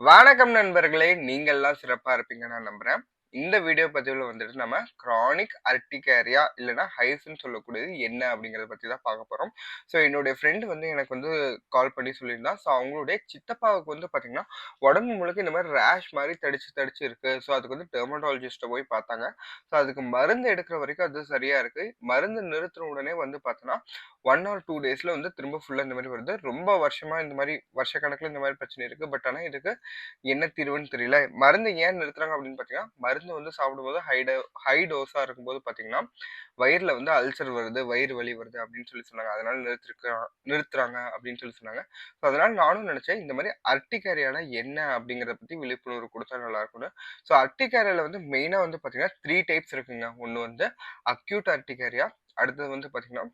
வணக்கம் நண்பர்களே நீங்கள்லாம் சிறப்பா இருப்பீங்க நான் நம்புறேன். இந்த வீடியோ பதிவில் வந்துட்டு நம்ம கிரானிக் அர்டிகேரியா இல்லைன்னா ஹைஸ்ன்னு சொல்லக்கூடியது என்ன அப்படிங்கிறத பற்றி தான் பார்க்க போகிறோம் ஸோ என்னுடைய ஃப்ரெண்டு வந்து எனக்கு வந்து கால் பண்ணி சொல்லியிருந்தா. ஸோ அவங்களுடைய சித்தப்பாவுக்கு வந்து பார்த்தீங்கன்னா உடம்பு முழுக்க இந்த மாதிரி ரேஷ் மாதிரி தடிச்சு தடிச்சு இருக்கு. ஸோ அதுக்கு வந்து டெர்மட்டாலஜிஸ்ட்டை போய் பார்த்தாங்க. ஸோ அதுக்கு மருந்து எடுக்கிற வரைக்கும் அது சரியாக இருக்குது மருந்து நிறுத்தின உடனே வந்து பார்த்தோன்னா ஒன் ஆர் டூ டேஸில் வந்து திரும்ப ஃபுல்லாக இந்த மாதிரி வருது. ரொம்ப வருஷமாக இந்த மாதிரி வருஷ கணக்கில் இந்த மாதிரி பிரச்சனை இருக்குது பட் ஆனால் இதுக்கு என்ன தீர்வுன்னு தெரியல. மருந்து ஏன் நிறுத்துறாங்க அப்படின்னு பார்த்தீங்கன்னா மருந்து வந்து சாப்பிடும்போது ஹை ஹை டோஸாக இருக்கும்போது பார்த்தீங்கன்னா வயிறில் வந்து அல்சர் வருது வயிறு வலி வருது அப்படின்னு சொல்லி சொன்னாங்க. அதனால நிறுத்திருக்கா நிறுத்துறாங்க அப்படின்னு சொல்லி சொன்னாங்க. ஸோ அதனால நானும் நினச்சேன் இந்த மாதிரி அர்டிகேரியானா என்ன அப்படிங்கிறத பற்றி விழிப்புணர்வு கொடுத்தா நல்லா இருக்கும்னு. ஸோ அர்டிகேரியாவில் வந்து மெயினாக வந்து பார்த்தீங்கன்னா த்ரீ டைப்ஸ் இருக்குங்க. ஒன்று வந்து அக்யூட் அர்டிகேரியா அடுத்தது வந்து பார்த்தீங்கன்னா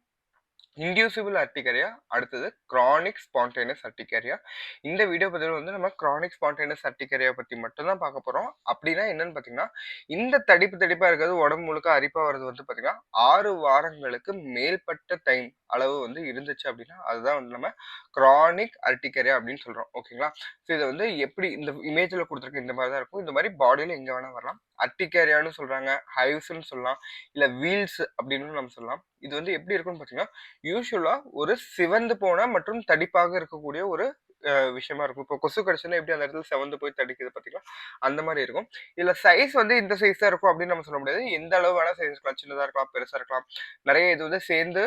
இன்டியூசிபிள் அர்டிகரியா அடுத்தது கிரானிக் ஸ்பான்டேனியஸ் அர்டிகரியா இந்த வீடியோ பதிவில் வந்து நம்ம கிரானிக் ஸ்பான்டேனியஸ் அர்டிகரியா பற்றி மட்டும்தான் பார்க்க போகிறோம் அப்படின்னா என்னன்னு பார்த்தீங்கன்னா இந்த தடிப்பு தடிப்பாக இருக்கிறது உடம்பு முழுக்க அரிப்பாக வர்றது வந்து பார்த்தீங்கன்னா ஆறு வாரங்களுக்கு மேல்பட்ட டைம் அளவு வந்து இருந்துச்சு அப்படின்னா அதுதான் வந்து நம்ம கிரானிக் அர்டிகரியா அப்படின்னு சொல்கிறோம் ஓகேங்களா ஸோ இதை வந்து எப்படி இந்த இமேஜில் கொடுத்துருக்கு இந்த மாதிரி தான் இருக்கும். இந்த மாதிரி பாடியில் எங்கே வேணால் வரலாம். அட்டிகேரியான்னு சொல்கிறாங்க ஹைவ்ஸ்ன்னு சொல்லலாம் இல்லை வீல்ஸ் அப்படின்னு நம்ம சொல்லலாம். இது வந்து எப்படி இருக்கும்னு பார்த்தீங்கன்னா யூஸ்வலாக ஒரு சிவந்து போன மற்றும் தடிப்பாக இருக்கக்கூடிய ஒரு விஷயமா இருக்கும். இப்போ கொசு கடிச்சுன்னா எப்படி அந்த இடத்துல செவந்து போய் தடிக்குது பார்த்தீங்களா அந்த மாதிரி இருக்கும். இதில் சைஸ் வந்து இந்த சைஸ் தான் இருக்கும் அப்படின்னு நம்ம சொல்ல முடியாது. எந்த அளவு வேணால் சைஸ் இருக்கலாம். சின்னதாக இருக்கலாம் பெருசாக இருக்கலாம். நிறைய இது வந்து சேர்ந்து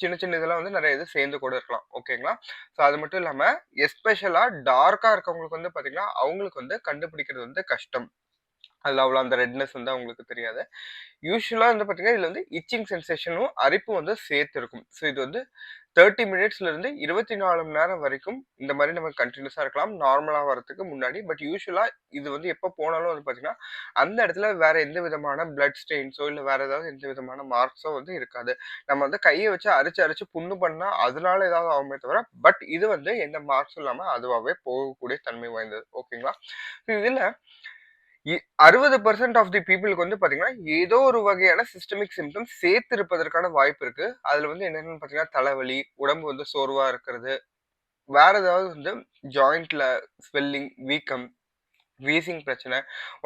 சின்ன சின்ன இதெல்லாம் வந்து நிறைய இது சேர்ந்து கூட இருக்கலாம். ஓகேங்களா ஸோ அது மட்டும் இல்லாமல் எஸ்பெஷலாக டார்க்காக இருக்கவங்களுக்கு வந்து பார்த்தீங்கன்னா அவங்களுக்கு வந்து கண்டுபிடிக்கிறது வந்து கஷ்டம். அதில் அவ்வளோ அந்த ரெட்னஸ் வந்து அவங்களுக்கு தெரியாது. யூஸ்வலாக வந்து பார்த்தீங்கன்னா இதில் வந்து இச்சிங் சென்சேஷனும் அரிப்பு வந்து சேர்த்து இருக்கும் ஸோ இது வந்து தேர்ட்டி மினிட்ஸ்லேருந்து இருபத்தி நாலு மணி நேரம் வரைக்கும் இந்த மாதிரி நம்ம கண்டினியூஸாக இருக்கலாம். நார்மலாக வரதுக்கு முன்னாடி. பட் யூஸ்வலாக இது வந்து எப்போ போனாலும் வந்து பார்த்தீங்கன்னா அந்த இடத்துல வேறு எந்த விதமான பிளட் ஸ்டெயின்ஸோ இல்லை வேறு ஏதாவது எந்த விதமான மார்க்ஸோ வந்து இருக்காது. நம்ம வந்து கையை வச்சு அரிச்சு அரிச்சு புண்ணு பண்ணால் அதனால ஏதாவது ஆகுமே தவிர பட் இது வந்து எந்த மார்க்ஸும் இல்லாமல் அதுவாகவே போகக்கூடிய தன்மை வாய்ந்தது. ஓகேங்களா இதில் அறுபது பர்சன்ட் ஆஃப் தி பீப்புளுக்கு வந்து பார்த்தீங்கன்னா ஏதோ ஒரு வகையான சிஸ்டமிக் சிம்டம்ஸ் சேர்த்து இருப்பதற்கான வாய்ப்பு இருக்கு. அதுல வந்து என்னென்னு பார்த்தீங்கன்னா தலைவலி உடம்பு வந்து சோர்வா இருக்கிறது. வேற ஏதாவது வந்து ஜாயிண்ட்ல ஸ்வெல்லிங் வீக்கம் வீசிங் பிரச்சனை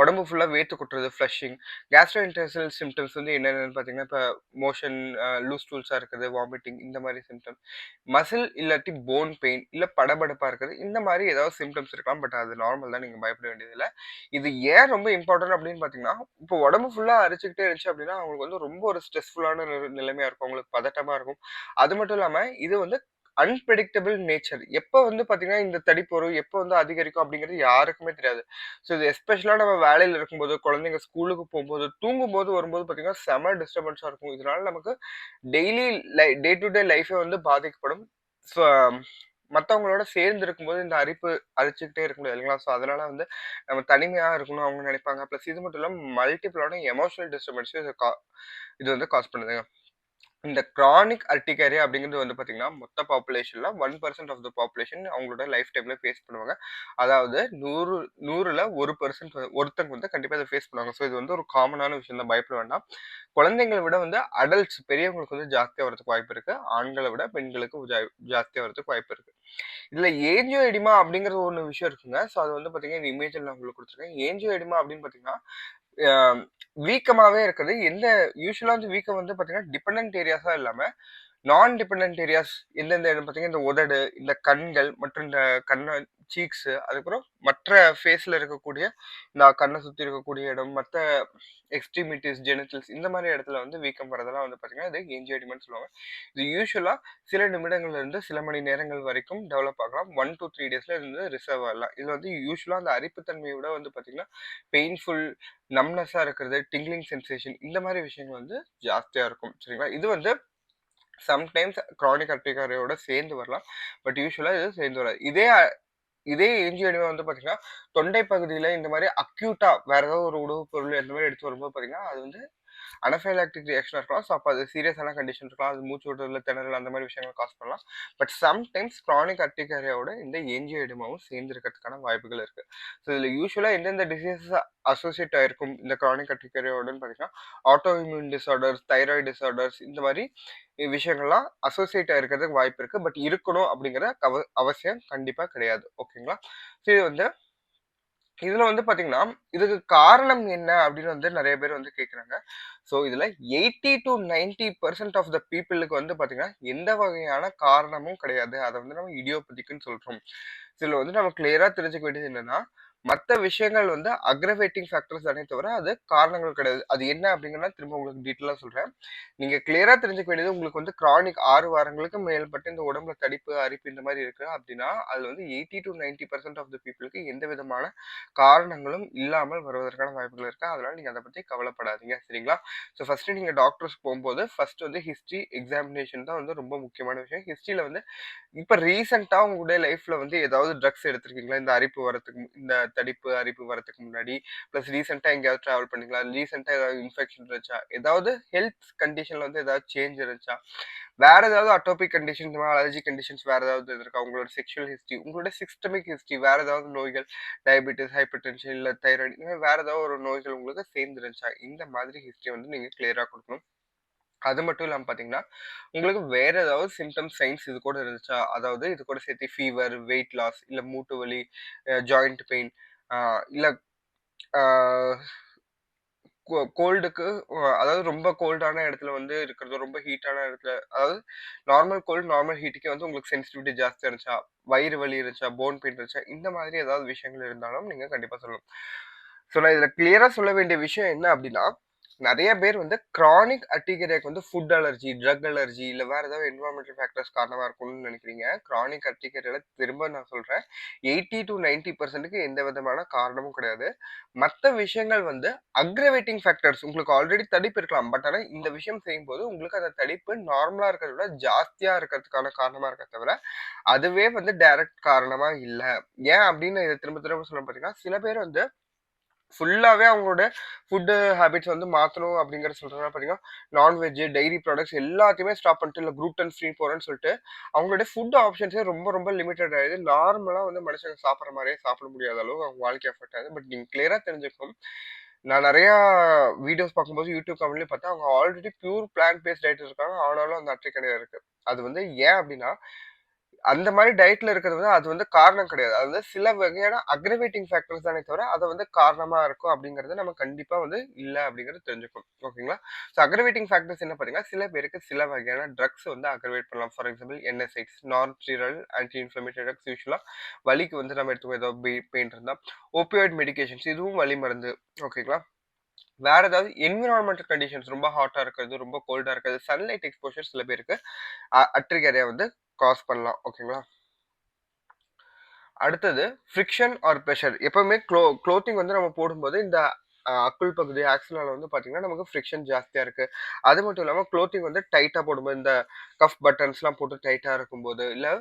உடம்பு ஃபுல்லாக வேர்த்து கொட்டுறது ஃப்ளஷிங் கேஸ்ட்ரோ இன்டெஸ்டல் சிம்டம்ஸ் வந்து என்னென்னு பார்த்தீங்கன்னா இப்போ மோஷன் லூஸ் டூல்ஸாக இருக்குது வாமிட்டிங் இந்த மாதிரி சிம்டம்ஸ் மசில் இல்லாட்டி போன் பெயின் இல்லை படபடப்பாக இருக்குது இந்த மாதிரி ஏதாவது சிம்டம்ஸ் இருக்கலாம் பட் அது நார்மல் தான் நீங்கள் பயப்பட வேண்டியதில்லை. இது ஏன் ரொம்ப இம்பார்ட்டன்ட் அப்படின்னு பார்த்தீங்கன்னா இப்போ உடம்பு ஃபுல்லாக அரிச்சுக்கிட்டே இருந்துச்சு அப்படின்னா அவங்களுக்கு வந்து ரொம்ப ஒரு ஸ்ட்ரெஸ்ஃபுல்லான நிலைமையாக இருக்கும் அவங்களுக்கு பதட்டமாக இருக்கும். அது மட்டும் இல்லாமல் இது வந்து அன்பிரடிக்டபிள் நேச்சர் எப்போ வந்து பார்த்தீங்கன்னா இந்த தடிப்பு வரும் எப்போ வந்து அதிகரிக்கும் அப்படிங்கிறது யாருக்குமே தெரியாது. ஸோ இது எஸ்பெஷலாக நம்ம வேலையில் இருக்கும்போது குழந்தைங்க ஸ்கூலுக்கு போகும்போது தூங்கும்போது வரும்போது பார்த்தீங்கன்னா செம டிஸ்டர்பன்ஸாக இருக்கும். இதனால நமக்கு daily lie day to day லைஃபே வந்து பாதிக்கப்படும். ஸோ um, மற்றவங்களோட சேர்ந்து இருக்கும்போது இந்த அரிப்பு அரிச்சுக்கிட்டே இருக்க முடியாது இல்லைங்களா? ஸோ அதனால வந்து நம்ம தனிமையாக இருக்கணும் அவங்க நினைப்பாங்க. ப்ளஸ் இது மட்டும் இல்லாமல் மல்டிபிளான எமோஷனல் டிஸ்டர்பன்ஸும் இது கா இது வந்து காஸ் பண்ணுதுங்க. இந்த கிரானிக் அர்டிகேரியா அப்படிங்கிறது வந்து பார்த்தீங்கன்னா மொத்த பாப்புலேஷனில் one percent of the population அவங்களோட லைஃப் டைமில் ஃபேஸ் பண்ணுவாங்க. அதாவது நூறு நூறில் ஒரு பர்சன்ட் ஒருத்தங்க வந்து கண்டிப்பாக இதை ஃபேஸ் பண்ணுவாங்க. ஸோ இது வந்து ஒரு காமனான விஷயம் தான். பயப்பட வேண்டாம். குழந்தைங்களை விட வந்து அடல்ட்ஸ் பெரியவங்களுக்கு வந்து ஜாஸ்தியாக வரதுக்கு வாய்ப்பு இருக்குது ஆண்களை விட பெண்களுக்கு ஜாஸ்தியாக வரதுக்கு வாய்ப்பு இருக்குது இதில் ஏஞ்சியோ எடிமா அப்படிங்கிறது ஒன்று விஷயம் இருக்குங்க. ஸோ அது வந்து பார்த்தீங்கன்னா இந்த இமேஜில் நான் உங்களுக்கு கொடுத்துருக்கேன். ஏஞ்சியோ எடிமா அப்படின்னு பார்த்தீங்கன்னா வீக்கமாகவே வீக்கமாவே இருக்குது. எந்த யூஸ்வலா வந்து வீக்கம் வந்து பாத்தீங்கன்னா டிபெண்ட் ஏரியாஸா இல்லாம நான் டிபெண்ட் ஏரியாஸ் எந்தெந்த இடம் பார்த்தீங்கன்னா இந்த உதடு இந்த கண்கள் மற்றும் இந்த கண்ண சீக்ஸ் அதுக்கப்புறம் மற்ற ஃபேஸில் இருக்கக்கூடிய இந்த கண்ணை சுற்றி இருக்கக்கூடிய இடம் மற்ற எக்ஸ்ட்ரீமிட்டிஸ் ஜெனிட்டல்ஸ் இந்த மாதிரி இடத்துல வந்து வீக்கம் வரதெல்லாம் வந்து பார்த்தீங்கன்னா இது ஏஞ்சியோடிமென்னு சொல்லுவாங்க. இது யூஸ்வலாக சில நிமிடங்கள்ல இருந்து சில மணி நேரங்கள் வரைக்கும் டெவலப் ஆகலாம். ஒன் டூ த்ரீ டேஸில் இருந்து ரிசர்வ் ஆகலாம். இது வந்து யூஸ்வலாக அந்த அரிப்புத்தன்மையை விட வந்து பார்த்தீங்கன்னா பெயின்ஃபுல் நம்னஸாக இருக்கிறது டிங்லிங் சென்சேஷன் இந்த மாதிரி விஷயங்கள் வந்து ஜாஸ்தியாக இருக்கும். சரிங்களா? இது வந்து சம்டைம்ஸ் க்ரானிக் அர்டிகாரியோட சேர்ந்து வரலாம். பட் யூஸ்வலாக இது சேர்ந்து வராது. இதே இதே ஏஞ்சி அடிமை வந்து பார்த்தீங்கன்னா தொண்டை பகுதியில் இந்த மாதிரி அக்யூட்டாக வேற ஏதாவது ஒரு உணவுப் பொருள் இந்த மாதிரி எடுத்து வரும்போது பார்த்தீங்கன்னா அது வந்து அனஃபைலாக்டிக் ரியாக்ஷனாக இருக்கலாம். ஸோ அப்போ அது சீரியஸான கண்டிஷன் இருக்கலாம். அது மூச்சு விடுறதுல திணறல் அந்த மாதிரி விஷயங்கள் காஸ் பண்ணலாம். பட் சம்டைம்ஸ் க்ரானிக் அர்டிகேரியாவோட இந்த என்ஜியோடமாவும் சேர்ந்து இருக்கிறதுக்கான வாய்ப்புகள் இருக்குது ஸோ இதில் யூஸ்வலாக எந்தெந்த டிசீசஸ் அசோசியேட் ஆகிருக்கும் இந்த க்ரானிக் அர்டிகேரியாவோடன்னு பார்த்தீங்கன்னா auto immune disorders thyroid disorders இந்த மாதிரி விஷயங்கள்லாம் அசோசியேட் ஆகிருக்கிறதுக்கு வாய்ப்பு இருக்குது பட் இருக்கணும் அப்படிங்கிற அவ அவசியம் கண்டிப்பாக கிடையாது. ஓகேங்களா ஸோ இது வந்து இதுல வந்து பாத்தீங்கன்னா இதுக்கு காரணம் என்ன அப்படின்னு வந்து நிறைய பேர் வந்து கேக்குறாங்க. ஸோ இதுல eighty to ninety percent of the பீப்புளுக்கு வந்து பாத்தீங்கன்னா எந்த வகையான காரணமும் கிடையாது. அதை வந்து நம்ம இடியோபதிக்குன்னு சொல்றோம். இதுல வந்து நம்ம கிளியரா தெரிஞ்சுக்க வேண்டியது என்னன்னா மற்ற விஷயங்கள் வந்து அக்ரவேட்டிங் ஃபேக்டர்ஸ் தானே தவிர அது காரணங்கள் கிடையாது. அது என்ன அப்படிங்கிறத திரும்ப உங்களுக்கு டீட்டெயிலாக சொல்கிறேன் நீங்கள் கிளியராக தெரிஞ்சுக்க வேண்டியது உங்களுக்கு வந்து கிரானிக் ஆறு வாரங்களுக்கு மேல்பட்டு இந்த உடம்புல தடிப்பு அரிப்பு இந்த மாதிரி இருக்குது அப்படின்னா அது வந்து eighty to ninety percent of the பீப்புளுக்கு எந்த விதமான காரணங்களும் இல்லாமல் வருவதற்கான வாய்ப்புகள் இருக்கு. அதனால் நீங்கள் அதை பற்றி கவலைப்படாதீங்க. சரிங்களா? ஸோ ஃபஸ்ட்டு நீங்கள் டாக்டர்ஸ் போகும்போது ஃபர்ஸ்ட் வந்து ஹிஸ்ட்ரி எக்ஸாமினேஷன் தான் வந்து ரொம்ப முக்கியமான விஷயம். ஹிஸ்ட்ரியில் வந்து இப்போ ரீசெண்டாக உங்களுடைய லைஃப்பில் வந்து ஏதாவது ட்ரக்ஸ் எடுத்திருக்கீங்களா? இந்த அரிப்பு வரத்துக்கு இந்த தடிப்பு அரிப்பு வரதுக்கு முன்னாடி ப்ளஸ் ரீசெண்டாக எங்கேயாவது ட்ராவல் பண்ணிக்கலாம் ரீசெண்டாக ஏதாவது இன்ஃபெக்ஷன் இருந்துச்சா? ஏதாவது ஹெல்த் கண்டிஷனில் வந்து ஏதாவது சேஞ்ச் இருந்துச்சா? வேற ஏதாவது அட்டோபிக் கண்டிஷன் இந்த மாதிரி அலர்ஜி கண்டிஷன்ஸ் வேற ஏதாவது இருக்கா உங்களோட செக்ஷுவல் ஹிஸ்ட்ரி உங்களோட சிஸ்டமிக் ஹிஸ்ட்ரி வேற ஏதாவது நோய்கள் டயபெட்டிஸ் ஹைப்பர் டென்ஷன் இல்லை தைராய்டு இந்த மாதிரி வேற ஏதாவது ஒரு நோய்கள் உங்களுக்கு சேர்ந்துருந்துச்சா? இந்த மாதிரி ஹிஸ்ட்ரி வந்து நீங்கள் கிளியராக கொடுக்கணும். அது மட்டும் இல்லாமல் பார்த்தீங்கன்னா உங்களுக்கு வேற ஏதாவது சிம்டம்ஸ் சைன்ஸ் இது கூட இருந்துச்சா அதாவது இது கூட சேர்த்து ஃபீவர் வெயிட் லாஸ் இல்லை மூட்டு வலி ஜாயிண்ட் பெயின் இல்லை கோல்டுக்கு அதாவது ரொம்ப கோல்டான இடத்துல வந்து இருக்கிறது ரொம்ப ஹீட்டான இடத்துல அதாவது நார்மல் கோல்டு நார்மல் ஹீட்டுக்கே வந்து உங்களுக்கு சென்சிட்டிவிட்டி ஜாஸ்தியாக இருந்துச்சா வயிறு வலி இருந்துச்சா போன் பெயின் இருந்துச்சா இந்த மாதிரி ஏதாவது விஷயங்கள் இருந்தாலும் நீங்கள் கண்டிப்பாக சொல்லணும். ஸோ நான் இதில் கிளியராக சொல்ல வேண்டிய விஷயம் என்ன அப்படின்னா நிறைய பேர் வந்து கிரானிக் அர்டிகேரியாக்கு வந்து ஃபுட் அலர்ஜி ட்ரக் அலர்ஜி இல்லை வேறு ஏதாவது என்வரான்மெண்டல் ஃபேக்டர்ஸ் காரணமாக இருக்கும்னு நினைக்கிறீங்க. கிரானிக் அர்டிகேரியால திரும்ப நான் சொல்கிறேன் எயிட்டி டு நைன்டி பர்சன்ட்டுக்கு எந்த விதமான காரணமும் கிடையாது. மற்ற விஷயங்கள் வந்து அக்ரவேட்டிங் ஃபேக்டர்ஸ் உங்களுக்கு ஆல்ரெடி தடிப்பு இருக்கலாம். பட் ஆனால் இந்த விஷயம் செய்யும்போது உங்களுக்கு அந்த தடிப்பு நார்மலாக இருக்கிறத விட ஜாஸ்தியாக இருக்கிறதுக்கான காரணமாக இருக்க தவிர அதுவே வந்து டைரக்ட் காரணமாக இல்லை. ஏன் அப்படின்னு இதை திரும்ப திரும்ப சொல்ல பார்த்தீங்கன்னா சில பேர் வந்து ஃபுல்லாகவே அவங்களோட ஃபுட்டு ஹேபிட்ஸ் வந்து மாற்றணும் அப்படிங்கிற சொல்கிறதா பார்த்தீங்கன்னா நான்வெஜ் டைரி ப்ராடக்ட்ஸ் எல்லாத்தையுமே ஸ்டாப் பண்ணிட்டு இல்லை குரூட்டன் ஃப்ரீ போகிறேன்னு சொல்லிட்டு அவங்களுடைய ஃபுட் ஆப்ஷன்ஸே ரொம்ப ரொம்ப லிமிட்டட் ஆகிடுது நார்மலாக வந்து மனுஷங்க சாப்பிட்ற மாதிரியே சாப்பிட முடியாத அளவு அவங்க வாழ்க்கை எஃபெக்ட் ஆகுது. பட் நீங்கள் கிளியராக தெரிஞ்சுக்கணும். நான் நிறையா வீடியோஸ் பார்க்கும்போது யூடியூப் கம்பெனிலே பார்த்தா அவங்க already pure plant based diet இருக்காங்க. ஆனாலும் அந்த அட்டை கிடையாது இருக்குது அது வந்து ஏன் அப்படின்னா அந்த மாதிரி டயட்ல இருக்கிறது வந்து அது வந்து காரணம் கிடையாது. அது வந்து சில வகையான அக்ரவேட்டிங் ஃபேக்டர்ஸ் தானே தவிர அதை வந்து காரணமா இருக்கும் அப்படிங்கறது நம்ம கண்டிப்பா வந்து இல்லை அப்படிங்கறது தெரிஞ்சுக்கணும். ஓகேங்களா? ஸோ அக்ரவேட்டிங் ஃபேக்டர்ஸ் என்ன பாத்தீங்கன்னா சில பேருக்கு சில வகையான ட்ரக்ஸ் வந்து அக்ரவேட் பண்ணலாம். For example NSAIDs nonsteroidal anti inflammatory drugs usually வலிக்கு வந்து நம்ம எடுத்துக்கோ ஏதோ பெயின் இருந்தால் ஒப்பியாய்ட் மெடிகேஷன்ஸ் இதுவும் வலி மருந்து. ஓகேங்களா? வேற ஏதாவது என்விரான்மெண்டல் கண்டிஷன்ஸ் ரொம்ப ஹாட்டா இருக்கிறது ரொம்ப கோல்டா இருக்கிறது சன்லைட் எக்ஸ்போஷர் சில பேருக்கு அட்ரிகேரியா வந்து காஸ் பண்ணலாம் ஓகேங்களா அடுத்தது ஃப்ரிக்ஷன் ஆர் ப்ரெஷர் எப்பவுமே க்ளோ க்ளோத்திங் வந்து நம்ம போடும்போது இந்த அக்குள் பகுதி ஆக்சலால வந்து பார்த்தீங்கன்னா நமக்கு ஃப்ரிக்ஷன் ஜாஸ்தியாக இருக்குது அது மட்டும் இல்லாமல் க்ளோத்திங் வந்து டைட்டாக போடும்போது இந்த கஃப் பட்டன்ஸ்லாம் போட்டு டைட்டாக இருக்கும்போது இல்லை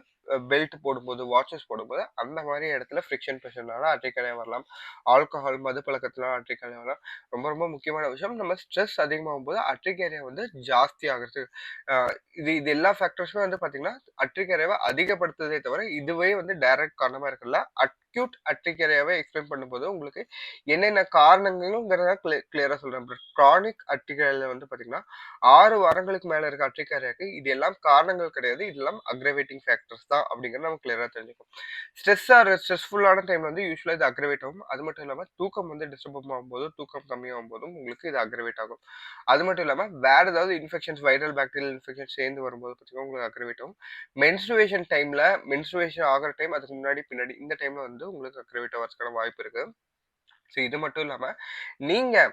பெல்ட் போடும்போது வாட்சஸ் போடும்போது அந்த மாதிரி இடத்துல ஃப்ரிக்ஷன் ப்ரெஷர்னால அட்ரிக்கலையாக வரலாம். ஆல்கஹால் மது பழக்கத்தினால அட்ரிக்கலையாக வரலாம். ரொம்ப ரொம்ப முக்கியமான விஷயம். நம்ம ஸ்ட்ரெஸ் அதிகமாகும் போது அட்ரிகேரியா வந்து ஜாஸ்தி ஆகிறது. இது இது எல்லா ஃபேக்டர்ஸுமே வந்து பார்த்தீங்கன்னா அட்ரிகேரியாவை அதிகப்படுத்துதே தவிர இதுவே வந்து டைரக்ட் காரணமாக இருக்குல்ல அக்யூட் அட்ரிகேரியாவை எக்ஸ்பிளைன் பண்ணும்போது உங்களுக்கு என்னென்ன காரணங்களுங்கிறத கிளியரா சொல்கிறேன் க்ரானிக் அட்ரிகேரியாவில் வந்து பார்த்தீங்கன்னா ஆறு வாரங்களுக்கு மேலே இருக்க அட்ரிகேரியாவுக்கு இது எல்லாம் காரணங்கள் கிடையாது. இதெல்லாம் அக்ரவேட்டிங் ஃபேக்டர்ஸ் தான் அப்படிங்கிறத நம்ம கிளியரா தெரிஞ்சுக்கும் ஸ்ட்ரெஸ்ஸாக ஸ்ட்ரெஸ்ஃபுல்லான டைம்ல வந்து யூஸ்வலாக இது அக்ரவேட் ஆகும். அது மட்டும் இல்லாமல் தூக்கம் வந்து டிஸ்டர்ப் ஆகும்போது தூக்கம் கம்மியாகும் போதும் உங்களுக்கு இது அக்ரவேட் ஆகும். அது மட்டும் இல்லாமல் வேற ஏதாவது இன்ஃபெக்ஷன்ஸ் வைரல் பாக்டீரியல் இன்ஃபெக்ஷன் சேர்ந்து வரும்போது பார்த்தீங்கன்னா உங்களுக்கு அக்ரவேட் ஆகும். மென்ஸ்ட்ருவேஷன் டைம்ல மென்ஸ்ட்ருவேஷன் ஆகிற டைம் அதுக்கு முன்னாடி பின்னாடி இந்த டைம்ல வந்து உங்களுக்கு அக்ரிவேட் ஆகிறதுக்கான வாய்ப்பு இருக்கு. ஸோ இது மட்டும் இல்லாமல் நீங்கள்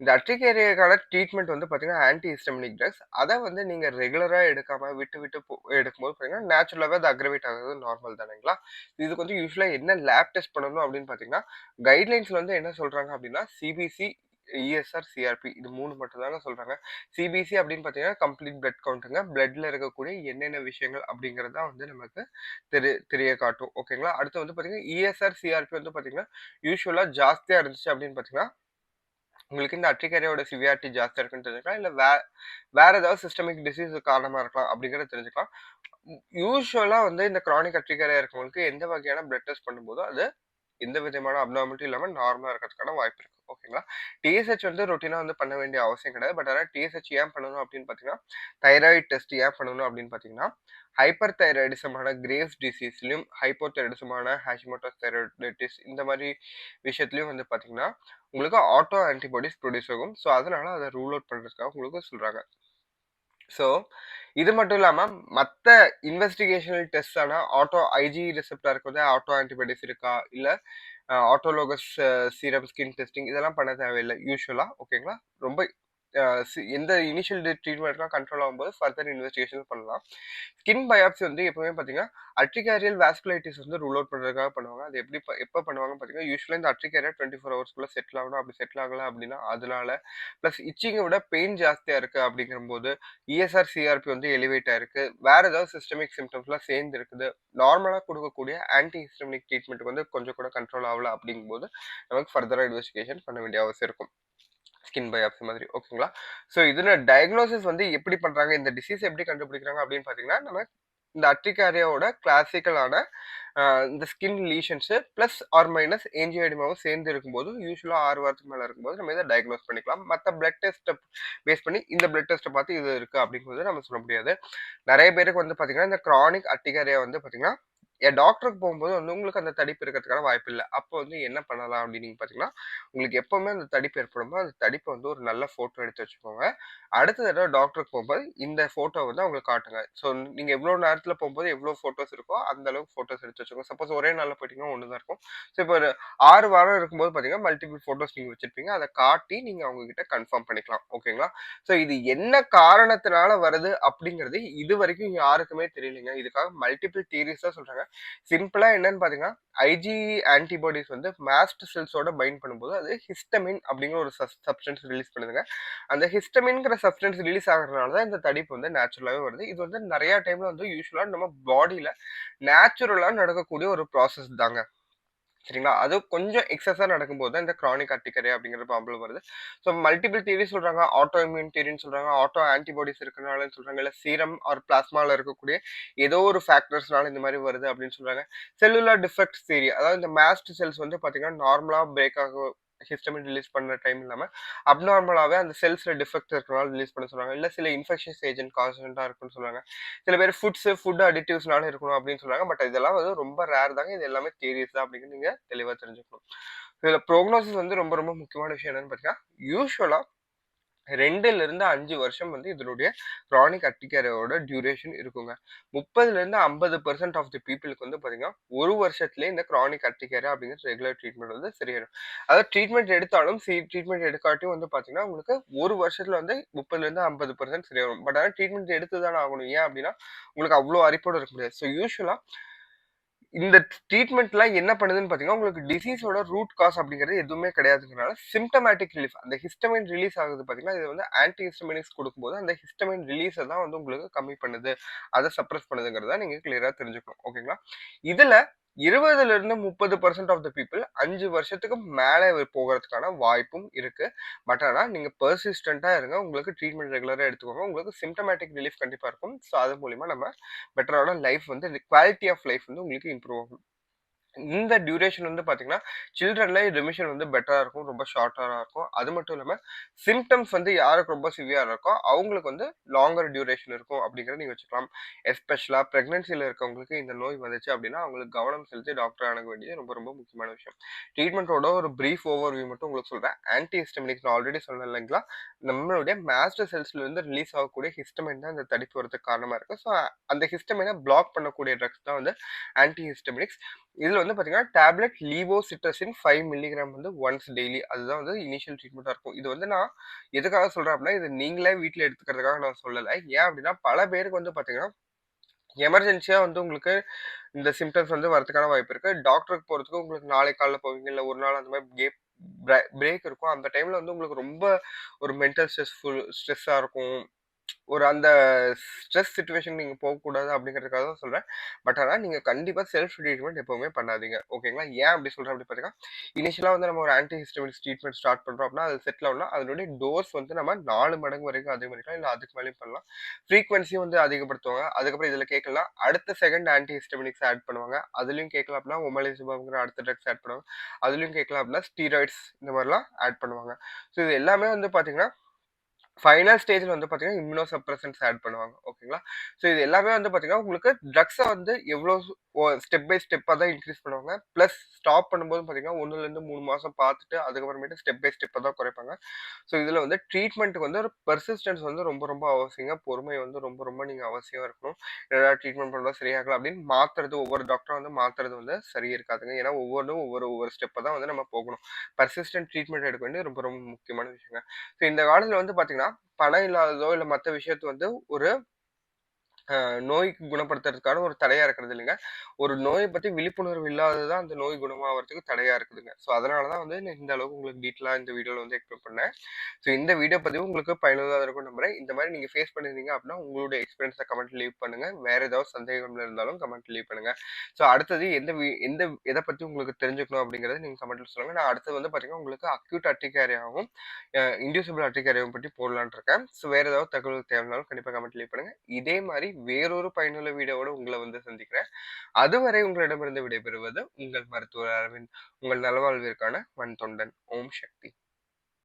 இந்த அட்ரிகேரியாக்கான ட்ரீட்மெண்ட் வந்து பார்த்தீங்கன்னா ஆன்டி ஹிஸ்டமினிக் ட்ரக்ஸ் அதை வந்து நீங்கள் ரெகுலராக எடுக்காமல் விட்டு விட்டு எடுக்கும்போது பார்த்தீங்கன்னா நேச்சுரலாகவே அது அக்ரவேட் ஆகுது நார்மல் தானேங்களா? இதுக்கு வந்து யூஸ்வலாக என்ன லேப் டெஸ்ட் பண்ணணும் அப்படின்னு பார்த்தீங்கன்னா கைட்லைன்ஸில் வந்து என்ன சொல்கிறாங்க அப்படின்னா சிபிசி இஎஸ்ஆர் சிஆர்பி இது மூணு மட்டும் தாங்க சொல்கிறாங்க சிபிசி அப்படின்னு பார்த்தீங்கன்னா கம்ப்ளீட் பிளட் கவுண்ட்டுங்க பிளட்ல இருக்கக்கூடிய என்னென்ன விஷயங்கள் அப்படிங்கிறதா வந்து நமக்கு தெரிய தெரிய காட்டும் ஓகேங்களா அடுத்து வந்து பார்த்தீங்கன்னா இஎஸ்ஆர் சிஆர்பி வந்து பார்த்தீங்கன்னா யூஸ்வலாக ஜாஸ்தியாக இருந்துச்சு அப்படின்னு பார்த்தீங்கன்னா உங்களுக்கு இந்த அட்ரிகேரியாவோட சிவியாரிட்டி ஜாஸ்தியாக இருக்குன்னு தெரிஞ்சுக்கலாம். இல்லை வே வேற ஏதாவது சிஸ்டமிக் டிசீஸ் காரணமாக இருக்கலாம் அப்படிங்கிறத தெரிஞ்சுக்கலாம். யூஸ்வலாக வந்து இந்த கிரானிக் அட்ரிகேரியா இருக்கவங்களுக்கு எந்த வகையான பிளட் டெஸ்ட் பண்ணும்போதோ அது எந்த விதமான அப்நார்மாலிட்டி இல்லாமல் நார்மலாக இருக்கிறதுக்கான வாய்ப்பு இருக்கு. ஓகேங்களா? டிஎஸ்ஹெச் வந்து ரொட்டீனாக வந்து பண்ண வேண்டிய அவசியம் கிடையாது. பட் ஆனால் டிஎஸ்ஹெச் ஏன் பண்ணணும் அப்படின்னு பார்த்தீங்கன்னா, தைராய்டு டெஸ்ட் ஏன் பண்ணணும் அப்படின்னு பார்த்தீங்கன்னா, ஹைப்பர் தைராய்டிசமான கிரேவ்ஸ் டிசீஸ்லையும் ஹைப்போ தைராய்டிசமான ஹேஷிமோட்டோ தைராய்டிஸ் இந்த மாதிரி விஷயத்துலையும் வந்து பார்த்தீங்கன்னா, உங்களுக்கு ஆட்டோ ஆன்டிபாடிஸ் ப்ரொடியூஸ் ஆகும். ஸோ அதனால அதை ரூல் அவுட் பண்ணுறதுக்காக உங்களுக்கு சொல்கிறாங்க ஸோ இது மட்டும் இல்லாம மத்த இன்வெஸ்டிகேஷனல் டெஸ்டான ஆட்டோ ஐஜி ரிசெப்டாருக்கு வந்து ஆட்டோ ஆன்டிபாடிஸ் இருக்கா? இல்ல ஆட்டோலோகஸ் சீரம் ஸ்கின் டெஸ்டிங் இதெல்லாம் பண்ண தேவையில்ல யூஸ்வலாக ஓகேங்களா? ரொம்ப எந்த இனிஷியல் ட்ரீட்மெண்ட்லாம் கண்ட்ரோல் ஆகும்போது ஃபர்தர் இன்வெஸ்டிகேஷன் பண்ணலாம். ஸ்கின் பயாப்சி வந்து எப்பவுமே பார்த்தீங்கன்னா, அட்ரிகேரியல் வாஸ்குலைட்டிஸ் வந்து ரூல் அவுட் பண்ணுறதுக்காக பண்ணுவாங்க. அது எப்படி எப்போ பண்ணுவாங்க பண்ணுவாங்கன்னு பார்த்தீங்கன்னா, யூஸ்வலாக இந்த அட்ரிகேரியா 24 ஹவர்ஸ்க்குள்ள செட்டில் ஆகணும். அப்படி செட்டில் ஆகல அப்படின்னா அதனால. ப்ளஸ் இச்சிங்கை விட பெயின் ஜாஸ்தியாக இருக்குது அப்படிங்கும்போது, இஎஸ்ஆர், சிஆர்பி வந்து எலிவேட் ஆயிருக்கு. வேற ஏதாவது சிஸ்டமிக் சிம்டம்ஸ்லாம் சேர்ந்து இருக்குது. நார்மலாக கொடுக்கக்கூடிய ஆன்டி ஹிஸ்டமிக் ட்ரீட்மெண்ட் வந்து கொஞ்சம் கூட கண்ட்ரோல் ஆகல அப்படிங்கும்போது, நமக்கு ஃபர்தராக இன்வெஸ்டிகேஷன் பண்ண வேண்டிய அவசியம் இருக்கும். ஸ்கின் பயாப்சி மாதிரி ஓகேங்களா? ஸோ இதுல டயக்னோசிஸ் வந்து எப்படி பண்றாங்க? இந்த டிசீஸ் எப்படி கண்டுபிடிக்கிறாங்க அப்படின்னு பார்த்தீங்கன்னா, நம்ம இந்த அட்ரிகேரியாவோட கிளாசிக்கலான இந்த skin lesions plus or minus ஏஞ்சியோடிமாவும் சேர்ந்து இருக்கும்போது, யூஸ்வலாக ஆறு வாரத்துக்கு மேலே இருக்கும்போது நம்ம இதை டயக்னோஸ் பண்ணிக்கலாம். மற்ற பிளட் டெஸ்ட்டை பேஸ் பண்ணி இந்த பிளட் டெஸ்ட்டை பார்த்து இது இருக்கு அப்படிங்கிறது நம்ம சொல்ல முடியாது. நிறைய பேருக்கு வந்து பார்த்தீங்கன்னா, இந்த க்ரானிக் அட்டிகாரியா வந்து பார்த்தீங்கன்னா, என் டாக்டருக்கு போகும்போது வந்து உங்களுக்கு அந்த தடிப்பு இருக்கிறதுக்கான வாய்ப்பு இல்லை அப்போ வந்து என்ன பண்ணலாம் அப்படின்னு பார்த்தீங்கன்னா, உங்களுக்கு எப்போவுமே அந்த தடிப்பு ஏற்படும்போது, அந்த தடிப்பை வந்து ஒரு நல்ல ஃபோட்டோ எடுத்து வச்சுக்கோங்க. அடுத்த தடவை டாக்டருக்கு போகும்போது இந்த ஃபோட்டோ வந்து அவங்களுக்கு காட்டுங்க. ஸோ நீங்கள் எவ்வளோ நேரத்தில் போகும்போது எவ்வளோ ஃபோட்டோஸ் இருக்கோ, அந்த அளவுக்கு ஃபோட்டோஸ் எடுத்து வச்சுக்கோங்க. சப்போஸ் ஒரே நாளில் போயிட்டீங்கன்னா ஒன்று தான் இருக்கும். ஸோ இப்போ ஒரு ஆறு வாரம் இருக்கும்போது பார்த்தீங்கன்னா, மல்டிபிள் ஃபோட்டோஸ் நீங்கள் வச்சுருப்பீங்க அதை காட்டி நீங்கள் அவங்கக்கிட்ட கன்ஃபார்ம் பண்ணிக்கலாம். ஓகேங்களா? ஸோ இது என்ன காரணத்தினால வருது அப்படிங்கிறது இது வரைக்கும் யாருக்குமே தெரியலைங்க. இதுக்காக மல்டிபிள் தியரீஸ் தான் சொல்கிறாங்க சிம்பிளாக என்னன்னு பார்த்தீங்கன்னா, ஐஜி ஆன்டிபாடிஸ் வந்து மாஸ்ட் செல்ஸோட பைண்ட் பண்ணும்போது, அது ஹிஸ்டமின் அப்படிங்கிற ஒரு சப்ஸ்டன்ஸ் ரிலீஸ் பண்ணுதுங்க. அந்த ஹிஸ்டமின்ங்கிற சப்ஸ்டன்ஸ் ரிலீஸ் ஆகிறதுனால தான் இந்த தடிப்பு வந்து நேச்சுரலாகவே வருது. இது வந்து நிறையா டைமில் வந்து யூஸ்வலாக நம்ம பாடியில் நேச்சுரலாக நடக்கக்கூடிய ஒரு ப்ராசஸ் தாங்க. சரிங்களா? அது கொஞ்சம் எக்ஸஸாக நடக்கும்போது தான் இந்த க்ரானிக் அர்டிகேரியா அப்படிங்கிற ப்ராப்ளம் வருது. ஸோ மல்டிபிள் தியரி சொல்கிறாங்க ஆட்டோ இம்யூன் தியரின்னு சொல்கிறாங்க ஆட்டோ ஆன்டிபாடிஸ் இருக்கிறனாலன்னு சொல்கிறாங்க இல்லை சீரம் ஆர் பிளாஸ்மாவில் இருக்கக்கூடிய ஏதோ ஒரு ஃபேக்டர்ஸ்னால இந்த மாதிரி வருது அப்படின்னு சொல்கிறாங்க செல்லுலர் டிஃபெக்ட்ஸ் தியரி அதாவது இந்த மேஸ்ட் செல்ஸ் வந்து பார்த்தீங்கன்னா, நார்மலாக பிரேக் ஆக ஹிஸ்டமின் ரிலீஸ் பண்ண டைம் இல்லாமல் அப்நார்மலாகவே அந்த செல்ஸில் டிஃபெக்ட் இருக்கிறனால ரிலீஸ் பண்ண சொல்றாங்க. இல்லை சில இன்ஃபெக்ஷஸ் ஏஜென்ட் கான்ஸ்டன்ட்டா இருக்குன்னு சொல்றாங்க. சில பேர் ஃபுட்ஸு ஃபுட் அடிட்டிவ்ஸ்னால இருக்கணும் அப்படின்னு சொல்றாங்க. பட் இதெல்லாம் வந்து ரொம்ப ரேர் தாங்க. இது எல்லாமே தேரியஸ் தான் அப்படிங்கிறது நீங்கள் தெளிவாக தெரிஞ்சுக்கணும். இதில் ப்ரோக்னோசிஸ் வந்து ரொம்ப ரொம்ப முக்கியமான விஷயம் என்னன்னு பார்த்தீங்கன்னா, ரெண்டுல இருந்து அஞ்சு வருஷம் வந்து இதனுடைய க்ரானிக் அர்டிகேரியாவோட டியூரேஷன் இருக்குங்க. 30லிருந்து 50% ஆஃப் தி பீப்புளுக்கு வந்து பார்த்தீங்கன்னா, ஒரு வருஷத்துலேயே இந்த க்ரானிக் அர்டிகேரியா அப்படிங்கிற ரெகுலர் ட்ரீட்மெண்ட் வந்து சரியாயிடும். அதாவது ட்ரீட்மெண்ட் எடுத்தாலும் சி ட்ரீட்மெண்ட் எடுக்காட்டியும் வந்து பார்த்தீங்கன்னா, உங்களுக்கு ஒரு வருஷத்துல வந்து 30லிருந்து 50% சரியாகும். பட் ஆனால் ட்ரீட்மெண்ட் எடுத்து தானே ஆகணும். ஏன் அப்படின்னா, உங்களுக்கு அவ்வளோ அரிப்போட இருக்க முடியாது. ஸோ யூஸ்வலாக இந்த ட்ரீட்மெண்ட்லாம் என்ன பண்ணுதுன்னு பார்த்தீங்கன்னா, உங்களுக்கு டிசீஸோட ரூட் காஸ் அப்படிங்கிறது எதுவுமே கிடையாதுங்கிறனால, சிம்ப்டமேட்டிக் ரிலீஃப் அந்த ஹிஸ்டமின் ரிலீஸ் ஆகுது பார்த்தீங்கன்னா, இது வந்து ஆன்டி ஹிஸ்டமினிக்ஸ் கொடுக்கும்போது அந்த ஹிஸ்டமின் ரிலீஸை தான் வந்து உங்களுக்கு கம்மி பண்ணுது. அதை சப்ரஸ் பண்ணுதுங்கிறத நீங்கள் கிளியராக தெரிஞ்சுக்கணும். ஓகேங்களா? இதில் 20லிருந்து 30% ஆஃப் த பீப்பிள் அஞ்சு வருஷத்துக்கு மேலே போகிறதுக்கான வாய்ப்பும் இருக்கு. பட் ஆனால் நீங்க பர்சிஸ்டண்டா இருங்க. உங்களுக்கு ட்ரீட்மெண்ட் ரெகுலராக எடுத்துக்கோங்க. உங்களுக்கு சிம்டமேட்டிக் ரிலீஃப் கண்டிப்பா இருக்கும். ஸோ அது மூலியமா நம்ம பெட்டரான லைஃப் வந்து குவாலிட்டி ஆஃப் லைஃப் வந்து உங்களுக்கு இம்ப்ரூவ் ஆகும். இந்த டியூரேஷன் வந்து பார்த்தீங்கன்னா, சில்ட்ரன்ல ரிமிஷன் வந்து பெட்டராக இருக்கும். ரொம்ப ஷார்ட்டராக இருக்கும். அது மட்டும் இல்லாமல் சிம்டம்ஸ் வந்து யாருக்கு ரொம்ப சிவியராக இருக்கோ, அவங்களுக்கு வந்து லாங்கர் டியூரேஷன் இருக்கும் அப்படிங்கிறத நீங்கள் வச்சுக்கலாம். எஸ்பெஷலாக ப்ரெக்னென்சியில் இருக்கவங்களுக்கு இந்த நோய் வந்துச்சு அப்படின்னா, அவங்களுக்கு கவனம் செலுத்தி டாக்டர் அணுக வேண்டியது ரொம்ப ரொம்ப முக்கியமான விஷயம். ட்ரீட்மெண்ட்டோட ஒரு பிரீஃப் ஓவர்வியூ மட்டும் உங்களுக்கு சொல்கிறேன் ஆன்டி ஹிஸ்டமினிக் நான் ஆல்ரெடி சொன்னேன் இல்லைங்களா? நம்மளுடைய மாஸ்டர் செல்ஸ்ல இருந்து ரிலீஸ் ஆகக்கூடிய ஹிஸ்டமின் தான் இந்த தடுப்பு வரதுக்கு காரணமாக இருக்கும் ஸோ அந்த ஹிஸ்டமினை பிளாக் பண்ணக்கூடிய ட்ரக்ஸ் தான் வந்து ஆன்டி ஹிஸ்டமினிக்ஸ். இதில் வந்து பார்த்தீங்கன்னா, டேப்லெட் லீவோசிட்ரசின் 5 மில்லிகிராம் வந்து ஒன்ஸ் டெய்லி அதுதான் வந்து இனிஷியல் ட்ரீட்மெண்ட்டாக இருக்கும். இது வந்து நான் எதுக்காக சொல்கிறேன் அப்படின்னா, இது நீங்களே வீட்டில் எடுத்துக்கிறதுக்காக நான் சொல்லலை ஏன் அப்படின்னா, பல பேருக்கு வந்து பார்த்தீங்கன்னா, எமர்ஜென்சியாக வந்து உங்களுக்கு இந்த சிம்ப்டம்ஸ் வந்து வரதுக்கான வாய்ப்பு இருக்குது டாக்டருக்கு போகிறதுக்கு உங்களுக்கு நாளைக்கு காலைல போவீங்க. இல்லை ஒரு நாள் அந்த மாதிரி கேப் பிரேக் இருக்கும். அந்த டைமில் வந்து உங்களுக்கு ரொம்ப ஒரு மென்டல் ஸ்ட்ரெஸ்ஃபுல் ஸ்ட்ரெஸ்ஸாக இருக்கும். ஒரு அந்த ஸ்ட்ரெஸ் சுச்சுவேஷன் நீங்கள் போகக்கூடாது அப்படிங்கிறதுக்காக தான் சொல்கிறேன் பட் ஆனால் நீங்கள் கண்டிப்பாக செல்ஃப் ட்ரீட்மெண்ட் எப்போவுமே பண்ணாதீங்க. ஓகேங்களா? ஏன் அப்படி சொல்கிறேன் அப்படி பார்த்தீங்கன்னா, இனிஷியலாக வந்து நம்ம ஒரு ஆன்டி ஹிஸ்டமினிக் ட்ரீட்மெண்ட் ஸ்டார்ட் பண்ணுறோம் அப்படின்னா, அது செட்டில் ஆகலாம் அதனுடைய டோஸ் வந்து நம்ம நாலு மடங்கு வரைக்கும் அதிகரிக்கலாம். இல்லை அதுக்கு மேலேயும் பண்ணலாம். ஃப்ரீக்வன்சியும் வந்து அதிகப்படுத்துவாங்க. அதுக்கப்புறம் இதில் கேட்கலாம். அடுத்த செகண்ட் ஆன்டி ஹிஸ்டமினிக்ஸ் ஆட் பண்ணுவாங்க. அதுலேயும் கேட்கலாம் அப்படின்னா, ஒமலிசிபாம்ங்கிற அடுத்த ட்ரக்ஸ் ஆட் பண்ணுவாங்க. அதுலேயும் கேட்கலாம் அப்படின்னா, ஸ்டீராய்ட்ஸ் இந்த மாதிரிலாம் ஆட் பண்ணுவாங்க. ஸோ இது எல்லாமே வந்து பார்த்தீங்கன்னா ஃபைனல் ஸ்டேஜில் வந்து பார்த்தீங்கன்னா, இம்யூனோ சப்ரசன்ட்ஸ் ஆட் பண்ணுவாங்க. ஓகேங்களா? ஸோ இது எல்லாமே வந்து பார்த்தீங்கன்னா, உங்களுக்கு ட்ரக்ஸை வந்து எவ்வளோ ஸ்டெப் பை ஸ்டெப்பாக தான் இன்க்ரீஸ் பண்ணுவாங்க. ப்ளஸ் ஸ்டாப் பண்ணும்போது பார்த்தீங்கன்னா, ஒன்றுலேருந்து மூணு மாதம் பார்த்துட்டு, அதுக்கப்புறமேட்டு ஸ்டெப் பை ஸ்டெப்பாக தான் குறைப்பாங்க. ஸோ இதில் வந்து ட்ரீட்மெண்ட்டுக்கு வந்து ஒரு பெர்சிஸ்டன்ஸ் வந்து ரொம்ப ரொம்ப அவசியங்க. பொறுமை வந்து ரொம்ப ரொம்ப நீங்கள் அவசியம் இருக்கணும். என்னடா ட்ரீட்மெண்ட் பண்ணா சரியாகலாம் அப்படின்னு மாத்துறது ஒவ்வொரு டாக்டரும் வந்து மாற்றுறது வந்து சரி இருக்காதுங்க. ஏன்னா ஒவ்வொன்றும் ஒவ்வொரு ஒவ்வொரு ஸ்டெப்பா தான் வந்து நம்ம போகணும். பர்சிஸ்டன்ட் ட்ரீட்மெண்ட் எடுக்க வேண்டியது ரொம்ப ரொம்ப முக்கியமான விஷயங்க. ஸோ இந்த காலத்தில் வந்து பார்த்தீங்கன்னா, பணம் இல்லாததோ, இல்ல மத்த விஷயத்த வந்து ஒரு நோய்க்கு குணப்படுத்துறதுக்கான ஒரு தடையா இருக்கிறது இல்லைங்க. ஒரு நோயை பத்தி விழிப்புணர்வு இல்லாதது தான் அந்த நோய் குணமாகறதுக்கு தடையா இருக்குதுங்க. ஸோ அதனாலதான் வந்து நான் இந்த அளவுக்கு உங்களுக்கு டீட்டெயிலாக இந்த வீடியோல வந்து எக்ஸ்பிளைன் பண்ணேன். ஸோ இந்த வீடியோ பதிவு உங்களுக்கு பயனுள்ளதாக இருக்கும் நம்புறேன். இந்த மாதிரி நீங்க ஃபேஸ் பண்ணிருந்தீங்க அப்படின்னா, உங்களுடைய எக்ஸ்பீரியன்ஸை கமெண்ட் லீவ் பண்ணுங்க. வேற ஏதாவது சந்தேகம் இருந்தாலும் கமெண்ட் லீவ் பண்ணுங்க. ஸோ அடுத்தது எந்த எந்த எதை பத்தி உங்களுக்கு தெரிஞ்சுக்கணும் அப்படிங்கிறத நீங்க கமெண்ட்ல சொல்லுங்க. நான் அடுத்தது வந்து பார்த்தீங்கன்னா, உங்களுக்கு அக்யூட் அர்டிகேரியாவும், அ இன்டியூசிபிள் அர்டிகேரியாவும் பற்றி போடலாம்னு இருக்கேன். ஸோ வேற ஏதாவது தகவல் தேவைனாலும் கண்டிப்பா கமெண்ட் லீவ் பண்ணுங்க. இதே மாதிரி வேறொரு பயனுள்ள வீடியோவோட உங்களை வந்து சந்திக்கிறேன். அதுவரை உங்களிடமிருந்து விடைபெறுவது உங்கள் மருத்துவர் அரவிந்த். உங்கள் நல்வாழ்விற்கான வன் தொண்டன். ஓம் சக்தி.